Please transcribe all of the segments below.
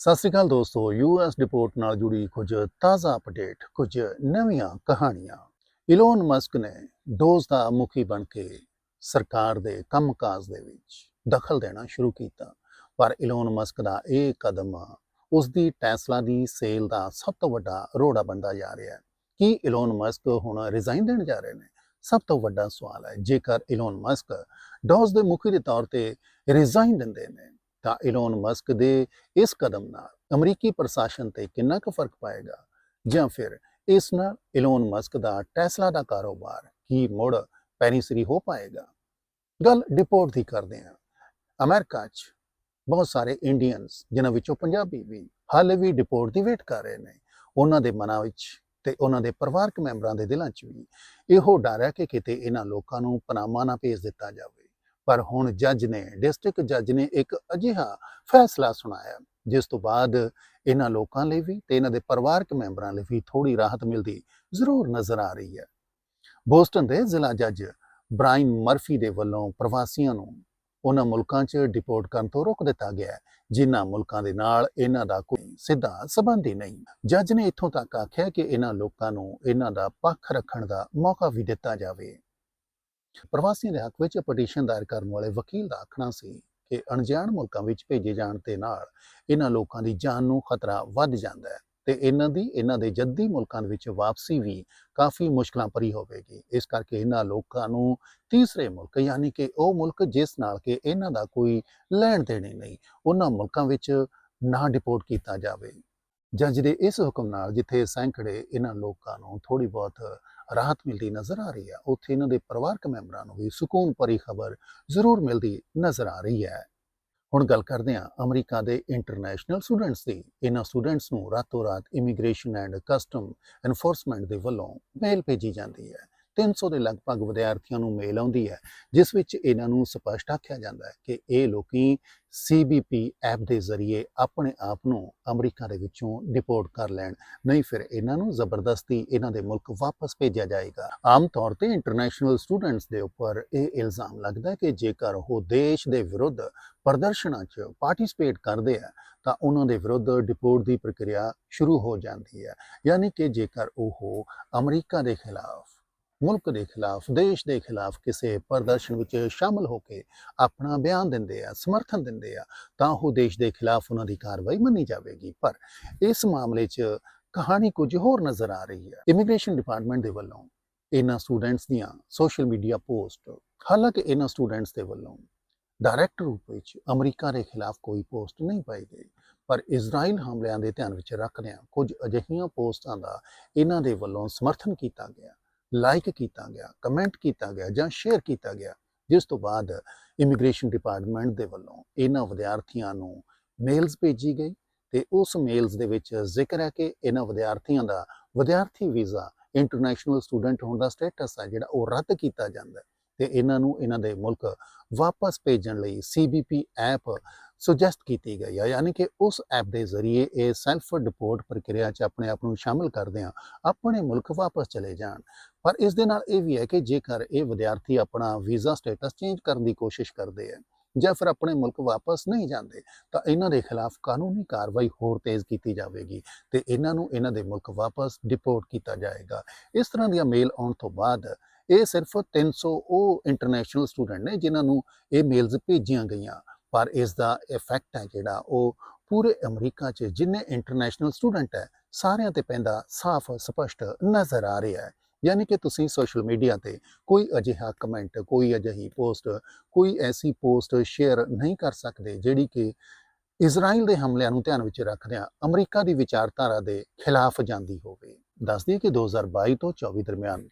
ਸਤਿ ਸ੍ਰੀ ਅਕਾਲ ਦੋਸਤੋ US deport ਨਾਲ ਜੁੜੀ ਕੁਝ ਤਾਜ਼ਾ ਅਪਡੇਟ ਕੁਝ ਨਵੀਆਂ ਕਹਾਣੀਆਂ। ਇਲੋਨ ਮਸਕ ਨੇ ਡੋਜ਼ ਦਾ ਮੁਖੀ ਬਣ ਕੇ ਸਰਕਾਰ ਦੇ ਕੰਮਕਾਜ ਦੇ ਵਿੱਚ ਦਖਲ ਦੇਣਾ ਸ਼ੁਰੂ ਕੀਤਾ। ਪਰ ਇਲੋਨ ਮਸਕ ਦਾ ਇਹ ਕਦਮ ਉਸ ਦੀ ਟੈਸਲਾ ਦੀ ਸੇਲ ਦਾ ਸਭ ਤੋਂ ਵੱਡਾ ਰੋੜਾ ਬਣਦਾ ਜਾ ਰਿਹਾ ਹੈ। ਕੀ ਇਲੋਨ ਮਸਕ ਹੁਣ ਰਿਜ਼ਾਈਨ ਦੇਣ ਜਾ ਰਹੇ ਨੇ? ਸਭ ਤੋਂ ਵੱਡਾ ਸਵਾਲ ਹੈ। ਜੇਕਰ ਇਲੋਨ ਮਸਕ ਡੋਜ਼ ਦੇ ਮੁਖੀ ਦੇ ਤੌਰ ਤੇ ਰਿਜ਼ਾਈਨ ਦਿੰਦੇ ਨੇ ਤਾਂ ਇਲੋਨ ਮਸਕ ਦੇ ਇਸ ਕਦਮ ਨਾਲ ਅਮਰੀਕੀ ਪ੍ਰਸ਼ਾਸਨ ਤੇ ਕਿੰਨਾ ਕੁ ਫ਼ਰਕ ਪਾਏਗਾ? ਜਾਂ ਫਿਰ ਇਸ ਨਾਲ ਇਲੋਨ ਮਸਕ ਦਾ ਟੈਸਲਾ ਦਾ ਕਾਰੋਬਾਰ ਕੀ ਮੁੜ ਪੈਰੀਸਰੀ ਹੋ ਪਾਏਗਾ? ਗੱਲ ਡਿਪੋਰਟ ਦੀ ਕਰਦੇ ਹਾਂ। ਅਮਰੀਕਾ 'ਚ ਬਹੁਤ ਸਾਰੇ ਇੰਡੀਅਨਸ ਜਿਨ੍ਹਾਂ ਵਿੱਚੋਂ ਪੰਜਾਬੀ ਵੀ ਹਾਲੇ ਵੀ ਡਿਪੋਰਟ ਦੀ ਵੇਟ ਕਰ ਰਹੇ ਨੇ, ਉਹਨਾਂ ਦੇ ਮਨਾਂ ਵਿੱਚ ਤੇ ਉਹਨਾਂ ਦੇ ਪਰਿਵਾਰਕ ਮੈਂਬਰਾਂ ਦੇ ਦਿਲਾਂ 'ਚ ਵੀ ਇਹੋ ਡਰ ਹੈ ਕਿ ਕਿਤੇ ਇਹਨਾਂ ਲੋਕਾਂ ਨੂੰ ਪਨਾਮਾ ਨਾ ਭੇਜ ਦਿੱਤਾ ਜਾਵੇ। ਪਰ ਹੁਣ ਜੱਜ ਨੇ, ਡਿਸਟ੍ਰਿਕਟ ਜੱਜ ਨੇ ਇੱਕ ਅਜਿਹਾ ਫੈਸਲਾ ਸੁਣਾਇਆ, ਜਿਸ ਤੋਂ ਬਾਅਦ ਇਹਨਾਂ ਲੋਕਾਂ ਲਈ ਵੀ ਤੇ ਇਹਨਾਂ ਦੇ ਪਰਿਵਾਰਕ ਮੈਂਬਰਾਂ ਲਈ ਵੀ ਥੋੜੀ ਰਾਹਤ ਮਿਲਦੀ ਜ਼ਰੂਰ ਨਜ਼ਰ ਆ ਰਹੀ ਹੈ। ਬੋਸਟਨ ਦੇ ਜ਼ਿਲ੍ਹਾ ਜੱਜ ਬ੍ਰਾਇਨ ਮਰਫੀ ਦੇ ਵੱਲੋਂ ਪ੍ਰਵਾਸੀਆਂ ਨੂੰ ਉਹਨਾਂ ਮੁਲਕਾਂ 'ਚ ਡਿਪੋਰਟ ਕਰਨ ਤੋਂ ਰੋਕ ਦਿੱਤਾ ਗਿਆ ਹੈ, ਜਿਨ੍ਹਾਂ ਮੁਲਕਾਂ ਦੇ ਨਾਲ ਇਹਨਾਂ ਦਾ ਕੋਈ ਸਿੱਧਾ ਸਬੰਧ ਹੀ ਨਹੀਂ। ਜੱਜ ਨੇ ਇੱਥੋਂ ਤੱਕ ਆਖਿਆ ਕਿ ਇਹਨਾਂ ਲੋਕਾਂ ਨੂੰ ਇਹਨਾਂ ਦਾ ਪੱਖ ਰੱਖਣ ਦਾ ਮੌਕਾ ਵੀ ਦਿੱਤਾ ਜਾਵੇ। ਪ੍ਰਵਾਸੀਆਂ ਦੇ ਹੱਕ ਵਿੱਚ ਪਟੀਸ਼ਨ ਦਾਇਰ ਕਰਨ ਵਾਲੇ ਵਕੀਲ ਦਾ ਆਖਣਾ ਸੀ ਕਿ ਅਣਜਾਣ ਮੁਲਕਾਂ ਵਿੱਚ ਭੇਜੇ ਜਾਣ ਤੇ ਨਾਲ ਇਹਨਾਂ ਲੋਕਾਂ ਦੀ ਜਾਨ ਨੂੰ ਖਤਰਾ ਵੱਧ ਜਾਂਦਾ ਹੈ ਤੇ ਇਹਨਾਂ ਦੀ, ਇਹਨਾਂ ਦੇ ਜੱਦੀ ਮੁਲਕਾਂ ਵਿੱਚ ਵਾਪਸੀ ਵੀ ਕਾਫੀ ਮੁਸ਼ਕਲਾਂ ਭਰੀ ਹੋਵੇਗੀ। ਇਸ ਕਰਕੇ ਇਹਨਾਂ ਲੋਕਾਂ ਨੂੰ ਤੀਸਰੇ ਮੁਲਕ ਯਾਨੀ ਕਿ ਉਹ ਮੁਲਕ ਜਿਸ ਨਾਲ ਕਿ ਇਹਨਾਂ ਦਾ ਕੋਈ ਲੈਣ ਦੇਣ ਹੀ ਨਹੀਂ, ਉਹਨਾਂ ਮੁਲਕਾਂ ਵਿੱਚ ਨਾ ਡਿਪੋਰਟ ਕੀਤਾ ਜਾਵੇ। ਜੱਜ ਦੇ ਇਸ ਹੁਕਮ ਨਾਲ ਜਿੱਥੇ ਸੈਂਕੜੇ ਇਹਨਾਂ ਲੋਕਾਂ ਨੂੰ ਥੋੜੀ ਬਹੁਤ ਰਾਹਤ ਮਿਲਦੀ ਨਜ਼ਰ ਆ ਰਹੀ ਹੈ। ਉੱਥੇ ਇਹਨਾਂ ਦੇ ਪਰਿਵਾਰਕ ਮੈਂਬਰਾਂ ਨੂੰ ਵੀ ਸਕੂਨ ਭਰੀ ਖਬਰ ਜ਼ਰੂਰ ਮਿਲਦੀ ਨਜ਼ਰ ਆ ਰਹੀ ਹੈ। ਹੁਣ ਗੱਲ ਕਰਦੇ ਹਾਂ ਅਮਰੀਕਾ ਦੇ ਇੰਟਰਨੈਸ਼ਨਲ ਸਟੂਡੈਂਟਸ ਦੀ। ਇਹਨਾਂ ਸਟੂਡੈਂਟਸ ਨੂੰ ਰਾਤੋਂ ਰਾਤ ਇਮੀਗ੍ਰੇਸ਼ਨ ਐਂਡ ਕਸਟਮ ਐਨਫੋਰਸਮੈਂਟ ਦੇ ਵੱਲੋਂ ਮੇਲ ਭੇਜੀ ਜਾਂਦੀ ਹੈ। 300 ਦੇ ਲਗਭਗ ਵਿਦਿਆਰਥੀਆਂ ਨੂੰ ਮੇਲ ਆਉਂਦੀ ਹੈ, ਜਿਸ ਵਿੱਚ ਇਹਨਾਂ ਨੂੰ ਸਪਸ਼ਟ ਆਖਿਆ ਜਾਂਦਾ ਹੈ ਕਿ ਇਹ ਲੋਕੀ CBP ਐਪ ਦੇ ਜ਼ਰੀਏ ਆਪਣੇ ਆਪ ਨੂੰ ਅਮਰੀਕਾ ਦੇ ਵਿੱਚੋਂ ਡਿਪੋਰਟ ਕਰ ਲੈਣ, ਨਹੀਂ ਫਿਰ ਇਹਨਾਂ ਨੂੰ ਜ਼ਬਰਦਸਤੀ ਇਹਨਾਂ ਦੇ ਮੁਲਕ ਵਾਪਸ ਭੇਜਿਆ ਜਾਏਗਾ। ਆਮ ਤੌਰ ਤੇ ਇੰਟਰਨੈਸ਼ਨਲ ਸਟੂਡੈਂਟਸ ਦੇ ਉੱਪਰ ਇਹ ਇਲਜ਼ਾਮ ਲੱਗਦਾ ਹੈ ਕਿ ਜੇਕਰ ਉਹ ਦੇਸ਼ ਦੇ ਵਿਰੁੱਧ ਪ੍ਰਦਰਸ਼ਨਾਂ 'ਚ ਪਾਰਟਿਸਿਪੇਟ ਕਰਦੇ ਆ, ਤਾਂ ਉਹਨਾਂ ਦੇ ਵਿਰੁੱਧ ਡਿਪੋਰਟ ਦੀ ਪ੍ਰਕਿਰਿਆ ਸ਼ੁਰੂ ਹੋ ਜਾਂਦੀ ਹੈ, ਯਾਨੀ ਕਿ ਜੇਕਰ ਉਹ ਅਮਰੀਕਾ ਦੇ ਖਿਲਾਫ ਮੁਲਕ ਦੇ ਖਿਲਾਫ, ਦੇਸ਼ ਦੇ ਖਿਲਾਫ ਕਿਸੇ ਪ੍ਰਦਰਸ਼ਨ ਵਿੱਚ ਸ਼ਾਮਲ ਹੋ ਕੇ ਆਪਣਾ ਬਿਆਨ ਦਿੰਦੇ ਆ, ਸਮਰਥਨ ਦਿੰਦੇ ਆ, ਤਾਂ ਉਹ ਦੇਸ਼ ਦੇ ਖਿਲਾਫ ਉਹਨਾਂ ਦੀ ਕਾਰਵਾਈ ਮੰਨੀ ਜਾਵੇਗੀ। ਪਰ ਇਸ ਮਾਮਲੇ 'ਚ ਕਹਾਣੀ ਕੁਝ ਹੋਰ ਨਜ਼ਰ ਆ ਰਹੀ ਹੈ। ਇਮੀਗ੍ਰੇਸ਼ਨ ਡਿਪਾਰਟਮੈਂਟ ਦੇ ਵੱਲੋਂ ਇਹਨਾਂ ਸਟੂਡੈਂਟਸ ਦੀਆਂ ਸੋਸ਼ਲ ਮੀਡੀਆ ਪੋਸਟ ਹਾਲਾਂਕਿ ਇਹਨਾਂ ਸਟੂਡੈਂਟਸ ਦੇ ਵੱਲੋਂ ਡਾਇਰੈਕਟ ਰੂਪ ਵਿੱਚ ਅਮਰੀਕਾ ਦੇ ਖਿਲਾਫ ਕੋਈ ਪੋਸਟ ਨਹੀਂ ਪਾਈ ਗਈ, ਪਰ ਇਜ਼ਰਾਈਲ ਹਮਲਿਆਂ ਦੇ ਧਿਆਨ ਵਿੱਚ ਰੱਖਦਿਆਂ ਕੁਝ ਅਜਿਹੀਆਂ ਪੋਸਟਾਂ ਦਾ ਇਹਨਾਂ ਦੇ ਵੱਲੋਂ ਸਮਰਥਨ ਕੀਤਾ ਗਿਆ। ਲਾਈਕ ਕੀਤਾ ਗਿਆ ਕਮੈਂਟ ਕੀਤਾ ਗਿਆ ਜਾਂ ਸ਼ੇਅਰ ਕੀਤਾ ਗਿਆ, ਜਿਸ ਤੋਂ ਬਾਅਦ ਇਮੀਗ੍ਰੇਸ਼ਨ ਡਿਪਾਰਟਮੈਂਟ ਦੇ ਵੱਲੋਂ ਇਹਨਾਂ ਵਿਦਿਆਰਥੀਆਂ ਨੂੰ ਮੇਲਸ ਭੇਜੀ ਗਈ ਤੇ ਉਸ ਮੇਲਸ ਦੇ ਵਿੱਚ ਜ਼ਿਕਰ ਹੈ ਕਿ ਇਹਨਾਂ ਵਿਦਿਆਰਥੀਆਂ ਦਾ ਵਿਦਿਆਰਥੀ ਵੀਜ਼ਾ ਇੰਟਰਨੈਸ਼ਨਲ ਸਟੂਡੈਂਟ ਹੋਣ ਦਾ ਸਟੇਟਸ ਹੈ ਜਿਹੜਾ ਉਹ ਰੱਦ ਕੀਤਾ ਜਾਂਦਾ ਹੈ। ਤੇ ਇਹਨਾਂ ਨੂੰ ਇਹਨਾਂ ਦੇ ਮੁਲਕ ਵਾਪਸ ਭੇਜਣ ਲਈ CBP ਐਪ ਸੁਜੈਸਟ ਕੀਤੀ ਗਈ ਹੈ ਯਾਨੀ ਕਿ ਉਸ ਐਪ ਦੇ ਜ਼ਰੀਏ ਇਹ ਸੈਲਫ ਡਿਪੋਰਟ ਪ੍ਰਕਿਰਿਆ 'ਚ ਆਪਣੇ ਆਪ ਨੂੰ ਸ਼ਾਮਲ ਕਰਦੇ ਆ, ਆਪਣੇ ਮੁਲਕ ਵਾਪਸ ਚਲੇ ਜਾਣ। ਪਰ ਇਸ ਦੇ ਨਾਲ ਇਹ ਵੀ ਹੈ ਕਿ ਜੇਕਰ ਇਹ ਵਿਦਿਆਰਥੀ ਆਪਣਾ ਵੀਜ਼ਾ ਸਟੇਟਸ ਚੇਂਜ ਕਰਨ ਦੀ ਕੋਸ਼ਿਸ਼ ਕਰਦੇ ਆ ਜਾਂ ਫਿਰ ਆਪਣੇ ਮੁਲਕ ਵਾਪਸ ਨਹੀਂ ਜਾਂਦੇ, ਤਾਂ ਇਹਨਾਂ ਦੇ ਖਿਲਾਫ ਕਾਨੂੰਨੀ ਕਾਰਵਾਈ ਹੋਰ ਤੇਜ਼ ਕੀਤੀ ਜਾਵੇਗੀ ਤੇ ਇਹਨਾਂ ਨੂੰ ਇਹਨਾਂ ਦੇ ਮੁਲਕ ਵਾਪਸ ਡਿਪੋਰਟ ਕੀਤਾ ਜਾਏਗਾ। ਇਸ ਤਰ੍ਹਾਂ ਦੀਆਂ ਮੇਲ ਆਉਣ ਤੋਂ ਬਾਅਦ ਇਹ ਸਿਰਫ 300 ਉਹ ਇੰਟਰਨੈਸ਼ਨਲ ਸਟੂਡੈਂਟ ਨੇ ਜਿਨ੍ਹਾਂ ਨੂੰ ਇਹ ਮੇਲਸ ਭੇਜੀਆਂ ਗਈਆਂ। ਪਰ ਇਸ ਦਾ ਇਫੈਕਟ ਹੈ ਜਿਹੜਾ ਉਹ ਪੂਰੇ ਅਮਰੀਕਾ 'ਚ ਜਿੰਨੇ ਇੰਟਰਨੈਸ਼ਨਲ ਸਟੂਡੈਂਟ ਹੈ, ਸਾਰਿਆਂ ਤੇ ਪੈਂਦਾ ਸਾਫ਼ ਸਪਸ਼ਟ ਨਜ਼ਰ ਆ ਰਿਹਾ ਹੈ। ਯਾਨੀ ਕਿ ਤੁਸੀਂ ਸੋਸ਼ਲ ਮੀਡੀਆ ਤੇ ਕੋਈ ਅਜਿਹਾ ਕਮੈਂਟ ਕੋਈ ਅਜਿਹੀ ਪੋਸਟ ਕੋਈ ਐਸੀ ਪੋਸਟ ਸ਼ੇਅਰ ਨਹੀਂ ਕਰ ਸਕਦੇ ਜਿਹੜੀ ਕਿ ਇਜ਼ਰਾਈਲ ਦੇ ਹਮਲਿਆਂ ਨੂੰ ਧਿਆਨ ਵਿੱਚ ਰੱਖਦਿਆਂ ਅਮਰੀਕਾ ਦੀ ਵਿਚਾਰਧਾਰਾ ਦੇ ਖਿਲਾਫ ਜਾਂਦੀ ਹੋਵੇ। ਦੱਸਦੀ ਕਿ 2022 ਤੋਂ 24 ਦਰਮਿਆਨ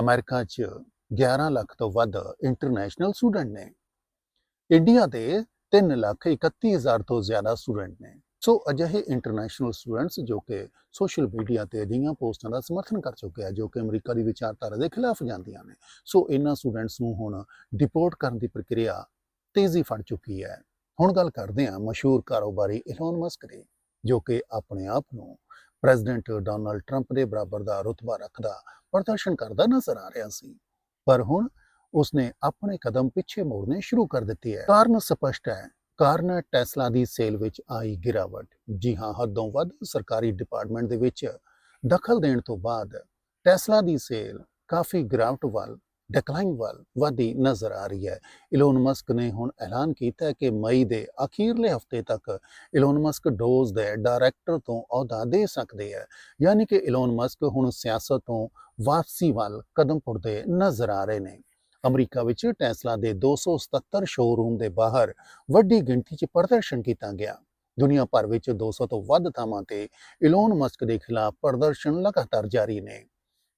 ਅਮਰੀਕਾ 'ਚ 11 ਲੱਖ ਤੋਂ ਵੱਧ ਇੰਟਰਨੈਸ਼ਨਲ ਸਟੂਡੈਂਟ ਨੇ। ਇੰਡੀਆ ਦੇ 3 ਲੱਖ 31 ਹਜ਼ਾਰ ਤੋਂ ਜ਼ਿਆਦਾ ਸਟੂਡੈਂਟ ਨੇ। ਸੋ ਅਜਿਹੇ ਇੰਟਰਨੈਸ਼ਨਲ ਸਟੂਡੈਂਟਸ ਜੋ ਕਿ ਸੋਸ਼ਲ ਮੀਡੀਆ ਤੇ ਅਜਿਹੀਆਂ ਪੋਸਟਾਂ ਦਾ ਸਮਰਥਨ ਕਰ ਚੁੱਕੇ ਆ, ਜੋ ਕਿ ਅਮਰੀਕਾ ਦੀ ਵਿਚਾਰਧਾਰਾ ਦੇ ਖਿਲਾਫ ਜਾਂਦੀਆਂ ਨੇ। ਸੋ ਇਹਨਾਂ ਸਟੂਡੈਂਟਸ ਨੂੰ ਹੁਣ ਡਿਪੋਰਟ ਕਰਨ ਦੀ ਪ੍ਰਕਿਰਿਆ ਤੇਜ਼ੀ ਫੜ ਚੁੱਕੀ ਹੈ। ਹੁਣ ਗੱਲ ਕਰਦੇ ਹਾਂ ਮਸ਼ਹੂਰ ਕਾਰੋਬਾਰੀ ਇਲੋਨ ਮਸਕ ਦੀ, ਜੋ ਕਿ ਆਪਣੇ ਆਪ ਨੂੰ ਪ੍ਰੈਜ਼ੀਡੈਂਟ ਡੋਨਾਲਡ ਟਰੰਪ ਦੇ ਬਰਾਬਰ ਦਾ ਰੁਤਬਾ ਰੱਖਦਾ ਪ੍ਰਦਰਸ਼ਨ ਕਰਦਾ ਨਜ਼ਰ ਆ ਰਿਹਾ ਸੀ। ਪਰ ਹੁਣ ਉਸਨੇ ਆਪਣੇ ਕਦਮ ਪਿੱਛੇ ਮੋੜਨੇ ਸ਼ੁਰੂ ਕਰ ਦਿੱਤੇ ਹੈ। ਕਾਰਨ ਸਪਸ਼ਟ ਹੈ। ਕਾਰਨ ਟੈਸਲਾ ਦੀ ਸੇਲ ਵਿੱਚ ਆਈ ਗਿਰਾਵਟ। ਜੀ ਹਾਂ, ਹੱਦੋਂ ਵੱਧ ਸਰਕਾਰੀ ਡਿਪਾਰਟਮੈਂਟ ਦੇ ਵਿੱਚ ਦਖਲ ਦੇਣ ਤੋਂ ਬਾਅਦ ਟੈਸਲਾ ਦੀ ਸੇਲ ਕਾਫੀ ਗਿਰਾਵਟ ਵੱਲ ਡਿਕਲਾਈਨ ਵੱਲ ਵਧਦੀ ਨਜ਼ਰ ਆ ਰਹੀ ਹੈ। ਇਲੋਨ ਮਸਕ ਨੇ ਹੁਣ ਐਲਾਨ ਕੀਤਾ ਹੈ ਕਿ ਮਈ ਦੇ ਅਖੀਰਲੇ ਹਫ਼ਤੇ ਤੱਕ ਇਲੋਨ ਮਸਕ ਡੋਜ਼ ਦੇ ਡਾਇਰੈਕਟਰ ਤੋਂ ਅਹੁਦਾ ਦੇ ਸਕਦੇ ਹੈ। ਯਾਨੀ ਕਿ ਇਲੋਨ ਮਸਕ ਹੁਣ ਸਿਆਸਤ ਤੋਂ ਵਾਪਸੀ ਵੱਲ ਕਦਮ ਪੁੱਟਦੇ ਨਜ਼ਰ ਆ ਰਹੇ ਨੇ। ਅਮਰੀਕਾ ਵਿੱਚ ਟੈਸਲਾ ਦੇ 277 ਸ਼ੋਰੂਮ ਦੇ ਬਾਹਰ ਵੱਡੀ ਗਿਣਤੀ 'ਚ ਪ੍ਰਦਰਸ਼ਨ ਕੀਤਾ ਗਿਆ। ਦੁਨੀਆ ਭਰ ਵਿੱਚ 200 ਤੋਂ ਵੱਧ ਥਾਵਾਂ ਤੇ ਇਲੋਨ ਮਸਕ ਦੇ ਖਿਲਾਫ ਪ੍ਰਦਰਸ਼ਨ ਲਗਾਤਾਰ ਜਾਰੀ ਨੇ।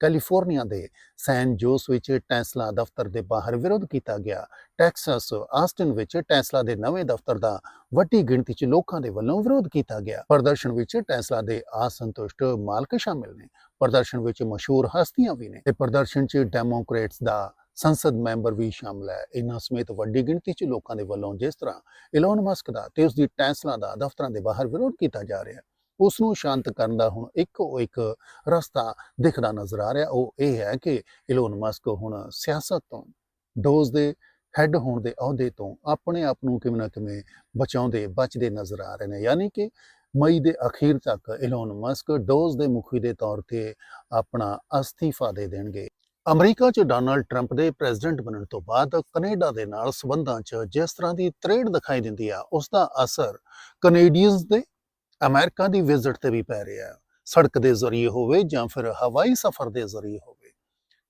ਕੈਲੀਫੋਰਨੀਆ ਦੇ ਸੈਨ ਜੋਸ ਵਿੱਚ ਟੈਸਲਾ ਦਫ਼ਤਰ ਦੇ ਬਾਹਰ ਵਿਰੋਧ ਕੀਤਾ ਗਿਆ। ਟੈਕਸਾਸ ਆਸਟਨ ਵਿੱਚ ਟੈਸਲਾ ਦੇ ਨਵੇਂ ਦਫ਼ਤਰ ਦਾ ਵੱਡੀ ਗਿਣਤੀ 'ਚ ਲੋਕਾਂ ਦੇ ਵੱਲੋਂ ਵਿਰੋਧ ਕੀਤਾ ਗਿਆ। ਪ੍ਰਦਰਸ਼ਨ ਵਿੱਚ ਟੈਸਲਾ ਦੇ ਅਸੰਤੁਸ਼ਟ ਮਾਲਕ ਸ਼ਾਮਿਲ ਨੇ। ਪ੍ਰਦਰਸ਼ਨ ਵਿੱਚ ਮਸ਼ਹੂਰ ਹਸਤੀਆਂ ਵੀ ਨੇ ਤੇ ਪ੍ਰਦਰਸ਼ਨ 'ਚ ਡੈਮੋਕ੍ਰੇਟਸ ਦਾ ਸੰਸਦ ਮੈਂਬਰ ਵੀ ਸ਼ਾਮਲ ਹੈ। ਇਹਨਾਂ ਸਮੇਤ ਵੱਡੀ ਗਿਣਤੀ 'ਚ ਲੋਕਾਂ ਦੇ ਵੱਲੋਂ ਜਿਸ ਤਰ੍ਹਾਂ ਇਲੋਨ ਮਸਕ ਦਾ ਤੇ ਉਸ ਦੀ ਟੈਸਲਾ ਦਾ ਦਫ਼ਤਰਾਂ ਦੇ ਬਾਹਰ ਵਿਰੋਧ ਕੀਤਾ ਜਾ ਰਿਹਾ। ਹੈ ਉਸ ਨੂੰ ਸ਼ਾਂਤ ਕਰਨ ਦਾ ਹੁਣ ਇੱਕੋ ਇੱਕ ਰਸਤਾ ਦਿਖਦਾ ਨਜ਼ਰ ਆ ਰਿਹਾ। ਉਹ ਇਹ ਹੈ ਕਿ ਇਲੋਨ ਮਸਕ ਹੁਣ ਸਿਆਸਤ ਤੋਂ, ਡੋਜ਼ ਦੇ ਹੈੱਡ ਹੋਣ ਦੇ ਅਹੁਦੇ ਤੋਂ ਆਪਣੇ ਆਪ ਨੂੰ ਕਿਵੇਂ ਨਾ ਕਿਵੇਂ ਬਚਾਉਂਦੇ, ਬਚਦੇ ਨਜ਼ਰ ਆ ਰਹੇ ਨੇ। ਯਾਨੀ ਕਿ ਮਈ ਦੇ ਅਖੀਰ ਤੱਕ ਇਲੋਨ ਮਸਕ ਡੋਜ਼ ਦੇ ਮੁਖੀ ਦੇ ਤੌਰ ਤੇ ਆਪਣਾ ਅਸਤੀਫਾ ਦੇ ਦੇਣਗੇ। ਅਮਰੀਕਾ 'ਚ ਡੋਨਾਲਡ ਟਰੰਪ ਦੇ ਪ੍ਰੈਜ਼ੀਡੈਂਟ ਬਣਨ ਤੋਂ ਬਾਅਦ ਕੈਨੇਡਾ ਦੇ ਨਾਲ ਸਬੰਧਾਂ 'ਚ ਜਿਸ ਤਰ੍ਹਾਂ ਦੀ ਤਰੇੜ ਦਿਖਾਈ ਦਿੰਦੀ ਆ ਉਸ ਦਾ ਅਸਰ ਕੈਨੇਡੀਅਨਸ ਦੇ ਅਮਰੀਕਾ ਦੀ ਵਿਜ਼ਿਟ ਤੇ ਵੀ ਪੈ ਰਿਹਾ ਹੈ। ਸੜਕ ਦੇ ਜ਼ਰੀਏ ਹੋਵੇ ਜਾਂ ਫਿਰ ਹਵਾਈ ਸਫ਼ਰ ਦੇ ਜ਼ਰੀਏ ਹੋਵੇ।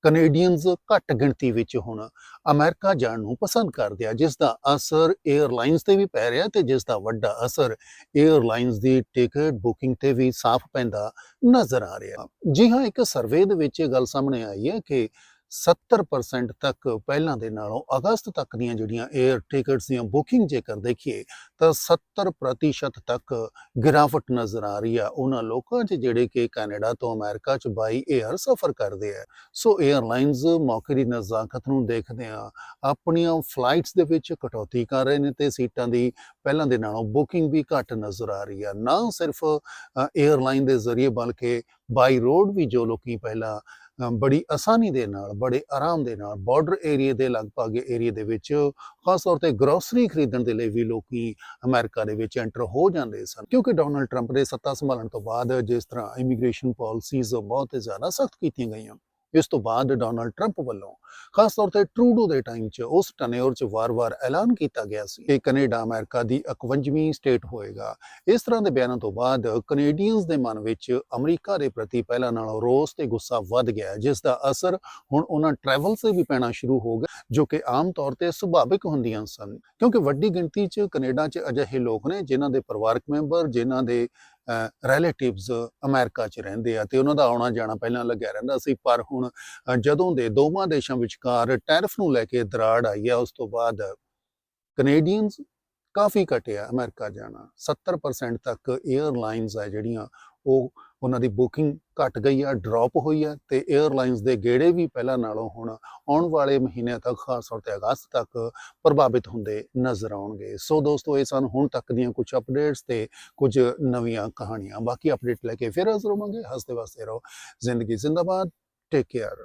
ਕੈਨੇਡੀਅਨਸ ਘੱਟ ਗਿਣਤੀ ਵਿੱਚ ਹੁਣ ਅਮਰੀਕਾ ਜਾਣ ਨੂੰ ਪਸੰਦ ਕਰਦੇ ਆ, ਜਿਸ ਦਾ ਅਸਰ 에ਅਰਲਾਈਨਸ ਤੇ ਵੀ ਪੈ ਰਿਹਾ ਤੇ ਜਿਸ ਦਾ ਵੱਡਾ ਅਸਰ 에ਅਰਲਾਈਨਸ ਦੀ ਟਿਕਟ ਬੁਕਿੰਗ ਤੇ ਵੀ ਸਾਫ਼ ਪੈਂਦਾ ਨਜ਼ਰ ਆ ਰਿਹਾ। ਜੀ ਹਾਂ, ਇੱਕ ਸਰਵੇ ਦੇ ਵਿੱਚ ਇਹ ਗੱਲ ਸਾਹਮਣੇ ਆਈ ਹੈ ਕਿ 70% ਤੱਕ ਪਹਿਲਾਂ ਦੇ ਨਾਲੋਂ ਅਗਸਤ ਤੱਕ ਦੀਆਂ ਜਿਹੜੀਆਂ 에ਅਰ ਟਿਕਟਸ ਦੀਆਂ ਬੁਕਿੰਗ ਜੇਕਰ ਦੇਖੀਏ, ਤਾਂ 70% ਤੱਕ ਗਿਰਾਵਟ ਨਜ਼ਰ ਆ ਰਹੀ ਆ। ਉਹਨਾਂ ਲੋਕਾਂ 'ਚ ਜਿਹੜੇ ਕਿ ਕੈਨੇਡਾ ਤੋਂ ਅਮਰੀਕਾ 'ਚ ਬਾਈ 에ਅਰ ਸਫ਼ਰ ਕਰਦੇ ਆ। ਸੋ 에ਅਰਲਾਈਨਸ ਮੌਕੇ ਦੀ ਨਜ਼ਾਕਤ ਨੂੰ ਦੇਖਦੇ ਆ। ਆਪਣੀਆਂ ਫਲਾਈਟਸ ਦੇ ਵਿੱਚ ਕਟੌਤੀ ਕਰ ਰਹੇ ਨੇ ਤੇ ਸੀਟਾਂ ਦੀ ਪਹਿਲਾਂ ਦੇ ਨਾਲੋਂ ਬੁਕਿੰਗ ਵੀ ਘੱਟ ਨਜ਼ਰ ਆ ਰਹੀ ਆ। ਨਾ ਸਿਰਫ 에ਅਰਲਾਈਨ ਦੇ ਜ਼ਰੀਏ ਬਲਕਿ ਬਾਈ ਰੋਡ ਵੀ ਜੋ ਲੋਕੀ ਪਹਿਲਾਂ ਬੜੀ ਆਸਾਨੀ ਦੇ ਨਾਲ, ਬੜੇ ਆਰਾਮ ਦੇ ਨਾਲ ਬਾਰਡਰ ਏਰੀਆ ਦੇ ਲਗਭਗ ਏਰੀਆ ਦੇ ਵਿੱਚ, ਖਾਸ ਤੌਰ ਤੇ ਗਰੋਸਰੀ ਖਰੀਦਣ ਦੇ ਲਈ ਵੀ ਲੋਕੀ ਅਮਰੀਕਾ ਦੇ ਵਿੱਚ ਐਂਟਰ ਹੋ ਜਾਂਦੇ ਸਨ। ਕਿਉਂਕਿ ਡੋਨਲਡ ਟਰੰਪ ਦੇ ਸੱਤਾ ਸੰਭਾਲਣ ਤੋਂ ਬਾਅਦ ਜਿਸ ਤਰ੍ਹਾਂ ਇਮੀਗ੍ਰੇਸ਼ਨ ਪਾਲਿਸੀਜ਼ ਬਹੁਤ ਜ਼ਿਆਦਾ ਸਖਤ ਕੀਤੀਆਂ ਗਈਆਂ। ਇਸ ਤੋਂ ਬਾਅਦ ਡੋਨਲਡ ਟਰੰਪ ਵੱਲੋਂ ਖਾਸ ਤੌਰ ਤੇ ਟਰੂਡੋ ਦੇ ਟਾਈਮ 'ਚ ਉਸ ਟਨਿਓਰ 'ਚ ਵਾਰ-ਵਾਰ ਐਲਾਨ ਕੀਤਾ ਗਿਆ ਸੀ ਕਿ ਕੈਨੇਡਾ ਅਮਰੀਕਾ ਦੀ 51ਵੀਂ ਸਟੇਟ ਹੋਏਗਾ। ਇਸ ਤਰ੍ਹਾਂ ਦੇ ਬਿਆਨਾਂ ਤੋਂ ਬਾਅਦ ਕੈਨੇਡੀਅਨਸ ਦੇ ਮਨ ਵਿੱਚ ਅਮਰੀਕਾ ਦੇ ਪ੍ਰਤੀ ਪਹਿਲਾਂ ਨਾਲੋਂ ਰੋਸ ਤੇ ਗੁੱਸਾ ਵੱਧ ਗਿਆ ਹੈ, ਜਿਸ ਦਾ ਅਸਰ ਹੁਣ ਉਹਨਾਂ ਟਰੈਵਲ ਤੇ ਵੀ ਪੈਣਾ ਸ਼ੁਰੂ ਹੋ ਗਿਆ ਜੋ ਕਿ ਆਮ ਤੌਰ ਤੇ ਸੁਭਾਵਿਕ ਹੁੰਦੀਆਂ ਸਨ। ਕਿਉਂਕਿ ਵੱਡੀ ਗਿਣਤੀ 'ਚ ਕੈਨੇਡਾ 'ਚ ਅਜਿਹੇ ਲੋਕ ਨੇ ਜਿਨ੍ਹਾਂ ਦੇ ਪਰਿਵਾਰਕ ਮੈਂਬਰ ਜਿਨ੍ਹਾਂ ਦੇ ਰਿਲੇਟਿਵਸ ਅਮਰੀਕਾ 'ਚ ਰਹਿੰਦੇ ਆ ਤੇ ਉਹਨਾਂ ਦਾ ਆਉਣਾ ਜਾਣਾ ਪਹਿਲਾਂ ਲੱਗਿਆ ਰਹਿੰਦਾ ਸੀ, ਪਰ ਹੁਣ ਜਦੋਂ ਦੇ ਦੋਵਾਂ ਦੇਸ਼ਾਂ ਵਿਚਕਾਰ ਟੈਰਿਫ ਨੂੰ ਲੈ ਕੇ ਦਰਾੜ ਆਈ ਆ, ਉਸ ਤੋਂ ਬਾਅਦ ਕੈਨੇਡੀਅਨਸ ਕਾਫੀ ਘਟਿਆ ਅਮਰੀਕਾ ਜਾਣਾ। 70% ਤੱਕ 에ਅਰਲਾਈਨਸ ਆ ਜਿਹੜੀਆਂ, ਉਹ ਉਹਨਾਂ ਦੀ ਬੁਕਿੰਗ ਘਟ ਗਈ ਆ, ਡ੍ਰੌਪ ਹੋਈ ਆ ਤੇ 에ਅਰਲਾਈਨਸ ਦੇ ਗੇੜੇ ਵੀ ਪਹਿਲਾਂ ਨਾਲੋਂ ਹੁਣ ਆਉਣ ਵਾਲੇ ਮਹੀਨਿਆਂ ਤੱਕ, ਖਾਸ ਤੌਰ ਤੇ ਅਗਸਤ ਤੱਕ ਪ੍ਰਭਾਵਿਤ ਹੁੰਦੇ ਨਜ਼ਰ ਆਉਣਗੇ। ਸੋ ਦੋਸਤੋ, ਇਹ ਸਨ ਹੁਣ ਤੱਕ ਦੀਆਂ ਕੁਝ ਅਪਡੇਟਸ ਤੇ ਕੁਝ ਨਵੀਆਂ ਕਹਾਣੀਆਂ। ਬਾਕੀ ਅਪਡੇਟ ਲੈ ਕੇ ਫਿਰ ਹਾਜ਼ਰ ਹੋਵਾਂਗੇ। ਹੱਸਦੇ ਵਸਦੇ ਰਹੋ। ਜ਼ਿੰਦਗੀ ਜ਼ਿੰਦਾਬਾਦ। Take care